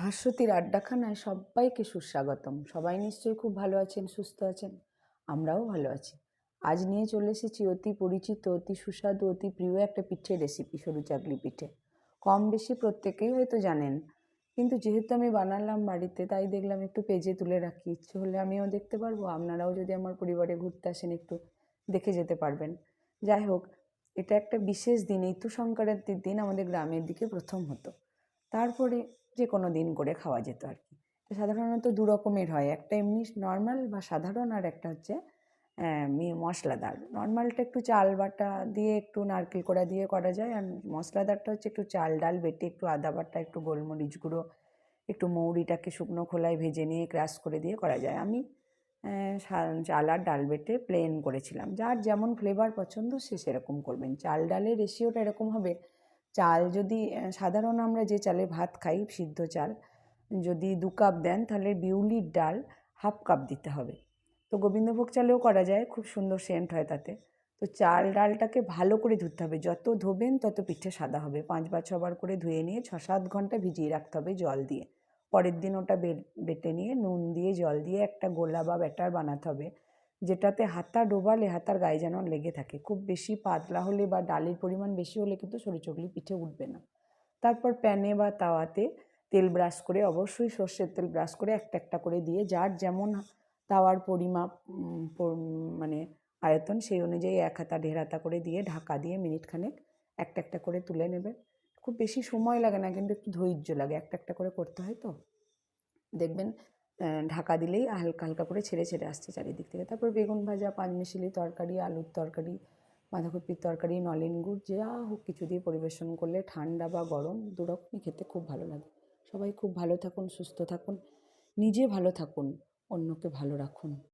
ভাস্বতীর আড্ডাখানায় সবাইকে সুস্বাগতম। সবাই নিশ্চয়ই খুব ভালো আছেন, সুস্থ আছেন? আমরাও ভালো আছি। আজ নিয়ে চলে এসেছি অতি পরিচিত, অতি সুস্বাদু, অতি প্রিয় একটা পিঠে রেসিপি সরু চাকলি পিঠে। কম বেশি প্রত্যেকেই হয়তো জানেন, কিন্তু যেহেতু আমি বানালাম বাড়িতে, তাই দেখলাম একটু পেজে তুলে রাখি। ইচ্ছে হলে আমিও দেখতে পারব, আপনারাও যদি আমার পরিবারে ঘুরতে আসেন, একটু দেখে যেতে পারবেন। যাই হোক, এটা একটা বিশেষ দিন। ইতু সংক্রান্তির দিন আমাদের গ্রামের দিকে প্রথম হতো। তারপরে যে কোনো দিন করে খাওয়া যেত আর কি। তো সাধারণত দু রকমের হয়, একটা এমনি নর্মাল বা সাধারণ আর একটা হচ্ছে মশলাদার। নর্মালটা একটু চাল বাটা দিয়ে একটু নারকেল কোড়া দিয়ে করা যায় আর মশলাদারটা হচ্ছে একটু চাল ডাল বেটে একটু আদা বাটা, একটু গোলমরিচ গুঁড়ো, একটু মৌরিটাকে শুকনো খোলায় ভেজে নিয়ে ক্রাশ করে দিয়ে করা যায়। আমি চাল আর ডাল বেটে প্লেন করেছিলাম। যার যেমন ফ্লেভার পছন্দ সে সেরকম করবেন। চাল ডালের রেশিওটা এরকম হবে চাল যদি সাধারণ আমরা যে চালে ভাত খাই, সিদ্ধ চাল, যদি দু কাপ দেন তাহলে বিউলির ডাল হাফ কাপ দিতে হবে। তো গোবিন্দভোগ চালেও করা যায়, খুব সুন্দর সেন্ট হয় তাতে। তো চাল ডালটাকে ভালো করে ধুতে হবে, যত ধোবেন তত পিঠে সাদা হবে। পাঁচ বা ছবার করে ধুয়ে নিয়ে ছ সাত ঘণ্টা ভিজিয়ে রাখতে হবে জল দিয়ে। পরের দিন ওটা বেটে নিয়ে নুন দিয়ে, জল দিয়ে একটা গোলা বা ব্যাটার বানাতে হবে। যেটাতে হাতা ডোবালে হাতার গায়ে যেন লেগে থাকে। খুব বেশি পাতলা হলে বা ডালের পরিমাণ বেশি হলে কিন্তু সরু চকলি পিঠে উঠবে না। তারপর প্যানে বা তাওয়াতে তেল ব্রাশ করে, অবশ্যই সর্ষের তেল ব্রাশ করে একটা একটা করে দিয়ে যার যেমন তাওয়ার পরিমাপ মানে আয়তন সেই অনুযায়ী এক হাতা, দেড় হাতা করে দিয়ে ঢাকা দিয়ে মিনিটখানেক একটা একটা করে তুলে নেবে খুব বেশি সময় লাগে না, কিন্তু একটু ধৈর্য লাগে, একটা একটা করে করতে হয় তো। দেখবেন ঢাকা দিলেই হালকা হালকা করে ছেড়ে ছেড়ে আসছে চারিদিক থেকে। তারপর বেগুন ভাজা পাঁচমিশালি তরকারি, আলুর তরকারি, বাঁধাকপির তরকারি, নলেন গুড়, যা হোক কিছু দিয়ে পরিবেশন করলে ঠান্ডা বা গরম দুরকমই খেতে খুব ভালো লাগে। সবাই খুব ভালো থাকুন, সুস্থ থাকুন, নিজে ভালো থাকুন, অন্যকে ভালো রাখুন।